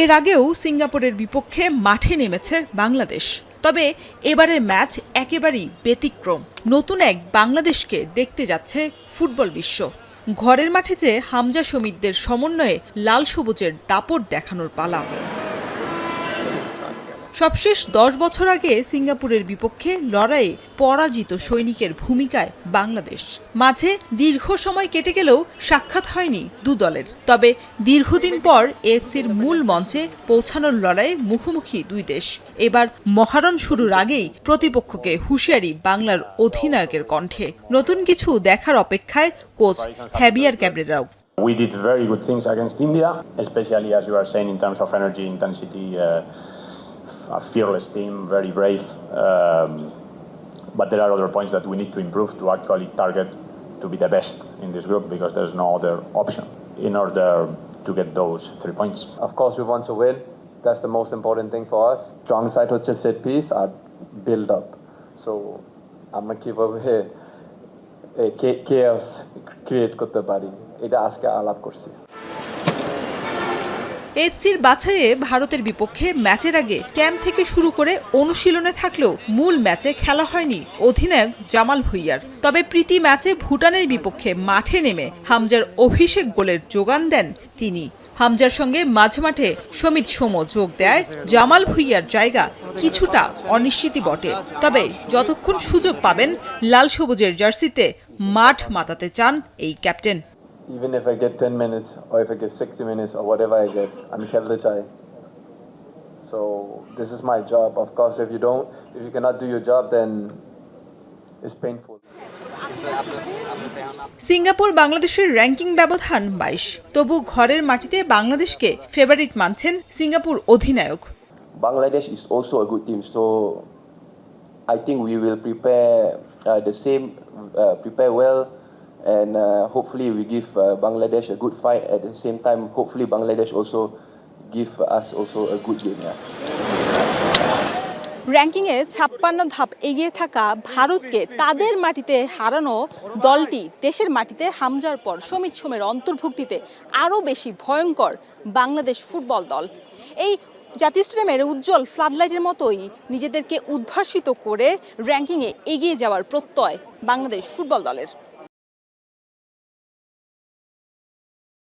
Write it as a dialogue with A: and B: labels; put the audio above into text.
A: এর আগেও সিঙ্গাপুরের বিপক্ষে মাঠে নেমেছে বাংলাদেশ। তবে এবারের ম্যাচ একেবারেই ব্যতিক্রম। নতুন এক বাংলাদেশকে দেখতে যাচ্ছে ফুটবল বিশ্ব। ঘরের মাঠে যে হামজা সমিতদের সমন্বয়ে লাল সবুজের দাপট দেখানোর পালা। সবশেষ দশ বছর আগে সিঙ্গাপুরের বিপক্ষে লড়াইয়ে পরাজিত সৈনিকের ভূমিকায় বাংলাদেশ। মাঝে দীর্ঘ সময় কেটে গেলেও সাক্ষাৎ হয়নি দু দলের। তবে দীর্ঘদিন পর এফসির মূল মঞ্চে পৌঁছানোর লড়াইয়ে মুখোমুখি দুই দেশ। এবার মহারণ শুরুর আগেই প্রতিপক্ষকে হুঁশিয়ারি বাংলার অধিনায়কের কণ্ঠে। নতুন কিছু দেখার অপেক্ষায় কোচ হ্যাবিয়ার ক্যাবরেরাও।
B: We did very good things against India, especially as you are saying in terms of energy, intensity, uh, a fearless team, very brave. Um, but there are other points that we need to improve to actually target to be the best in this group because there's no other option in order to get those three points.
C: Of course, we want to win. That's the most important thing for us. Strong side হচ্ছে set piece আর build up. So আমরা কিভাবে এই chaos create করতে পারি এটা আজকে আলাপ করছি
A: এফসির বাছাইয়ে ভারতের বিপক্ষে ম্যাচের আগে ক্যাম্প থেকে শুরু করে অনুশীলনে থাকলেও মূল ম্যাচে খেলা হয়নি অধিনায়ক জামাল ভুইয়ার। তবে প্রীতি ম্যাচে ভুটানের বিপক্ষে মাঠে নেমে হামজার অভিষেক গোলের যোগান দেন তিনি। হামজার সঙ্গে মাঝে মাঠে সমিত সোম যোগ দেয় জামাল ভুইয়ার জায়গা কিছুটা অনিশ্চিতই বটে। তবে যতক্ষণ সুযোগ পাবেন লাল সবুজের জার্সিতে মাঠ মাতাতে চান এই captain.
C: Even if I get 10 minutes or if I get 60 minutes or whatever I get আমি খেলতে চাই so this is my job of course if you don't if you cannot do your job then it's painful
A: Singapore বাংলাদেশের ranking ব্যবধান বাইশ তবু ঘরের মাটিতে বাংলাদেশকে ফেভারিট মানছেন সিঙ্গাপুর অধিনায়ক
D: Bangladesh is also a good team, so I think we will prepare uh, the same, uh, prepare well, and uh, hopefully we give uh, Bangladesh a good fight. At the same time, hopefully Bangladesh also give us also a good game. Yeah.
E: র্যাঙ্কিংয়ে ছাপ্পান্ন ধাপ এগিয়ে থাকা ভারতকে তাদের মাটিতে হারানো দলটি দেশের মাটিতে হামজার পর সমিত সোমের অন্তর্ভুক্তিতে আরও বেশি ভয়ঙ্কর বাংলাদেশ ফুটবল দল এই জাতীয় স্টেডিয়ামের উজ্জ্বল ফ্লাডলাইটের মতোই নিজেদেরকে উদ্ভাসিত করে র্যাঙ্কিংয়ে এগিয়ে যাওয়ার প্রত্যয় বাংলাদেশ ফুটবল দলের